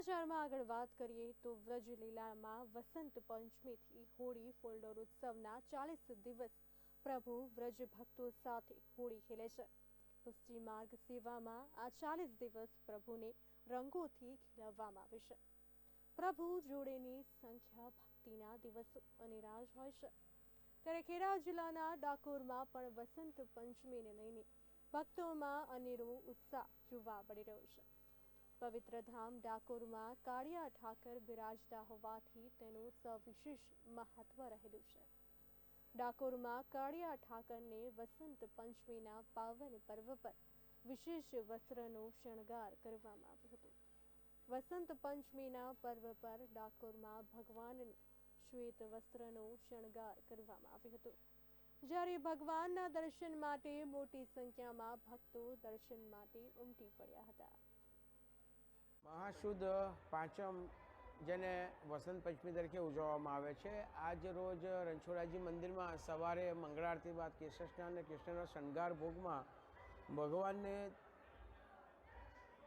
સમાચારમાં આગળ વાત કરીએ તો વ્રજલીલામાં વસંત પંચમીથી હોળી ફોલ્ડર ઉત્સવના ચાલીસ દિવસ પ્રભુ વ્રજ ભક્તો સાથે હોળી ખેલે છે. પુષ્ટિ માર્ગ સેવામાં આ ચાલીસ દિવસ પ્રભુને રંગોથી ખીલવવામાં આવે છે. પ્રભુ જોડેની સંખ્યા ભક્તિના દિવસો અનેરા જ હોય છે. ત્યારે ખેડા જિલ્લાના ડાકોરમાં પણ વસંત પંચમીને લઈને ભક્તોમાં અનેરો ઉત્સાહ જોવા મળી રહ્યો છે. પવિત્ર ધામ ડાકોરમાં કાળિયા ઠાકર બિરાજતા હોવાથી તેનું સવિશેષ મહત્વ રહેલું છે. ડાકોરમાં કાળિયા ઠાકરને વસંત પંચમીના પાવન પર્વ પર વિશેષ વસ્ત્રનો શણગાર કરવામાં આવ્યો હતો. વસંત પંચમીના પર્વ પર ડાકોરમાં ભગવાનને શ્વેત વસ્ત્રનો શણગાર કરવામાં આવ્યો હતો. જ્યારે ભગવાનના દર્શન માટે મોટી સંખ્યામાં ભક્તો દર્શન માટે ઉમટી પડ્યા હતા. મહાશુદ્ધ પાંચમ જેને વસંત પંચમી તરીકે ઉજવવામાં આવે છે. આજ રોજ રણછોડાજી મંદિરમાં સવારે મંગળ બાદ કૃષ્ણ અને કૃષ્ણના શણગાર ભોગમાં ભગવાનને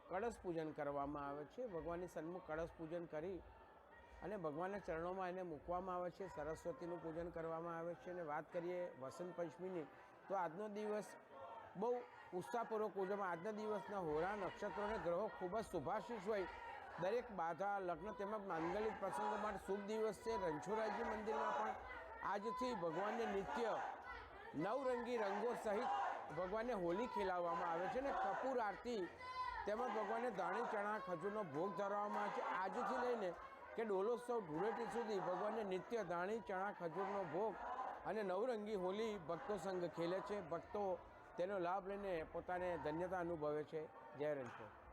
કળશ પૂજન કરવામાં આવે છે. ભગવાનની સન્મુખ કળશ પૂજન કરી અને ભગવાનના ચરણોમાં એને મૂકવામાં આવે છે. સરસ્વતીનું પૂજન કરવામાં આવે છે. અને વાત કરીએ વસંત પંચમીની, તો આજનો દિવસ બહુ ઉત્સાહપૂર્વક ઉજવવામાં આજના દિવસના હોરા નક્ષત્રો ગ્રહો ખૂબ જ શુભાશીષ હોય. દરેક બાધા, લગ્ન તેમજ માંગલિક પ્રસંગો માટે શુભ દિવસ છે. રણછોડરાયજી મંદિરમાં પણ આજથી ભગવાનને નિત્ય નવરંગી રંગો સહિત ભગવાનને હોલી ખેલાવવામાં આવે છે અને કપૂર આરતી તેમજ ભગવાનને દાણી ચણા, ખજૂરનો ભોગ ધરવામાં આવે છે. આજથી લઈને કે ડોલોત્સવ ધૂળેટી સુધી ભગવાનને નિત્ય દાણી ચણા, ખજૂરનો ભોગ અને નવરંગી હોલી ભક્તો સંઘ ખેલે છે. ભક્તો તેનો લાભ લઈને પોતાને ધન્યતા અનુભવે છે. જય રણછોડ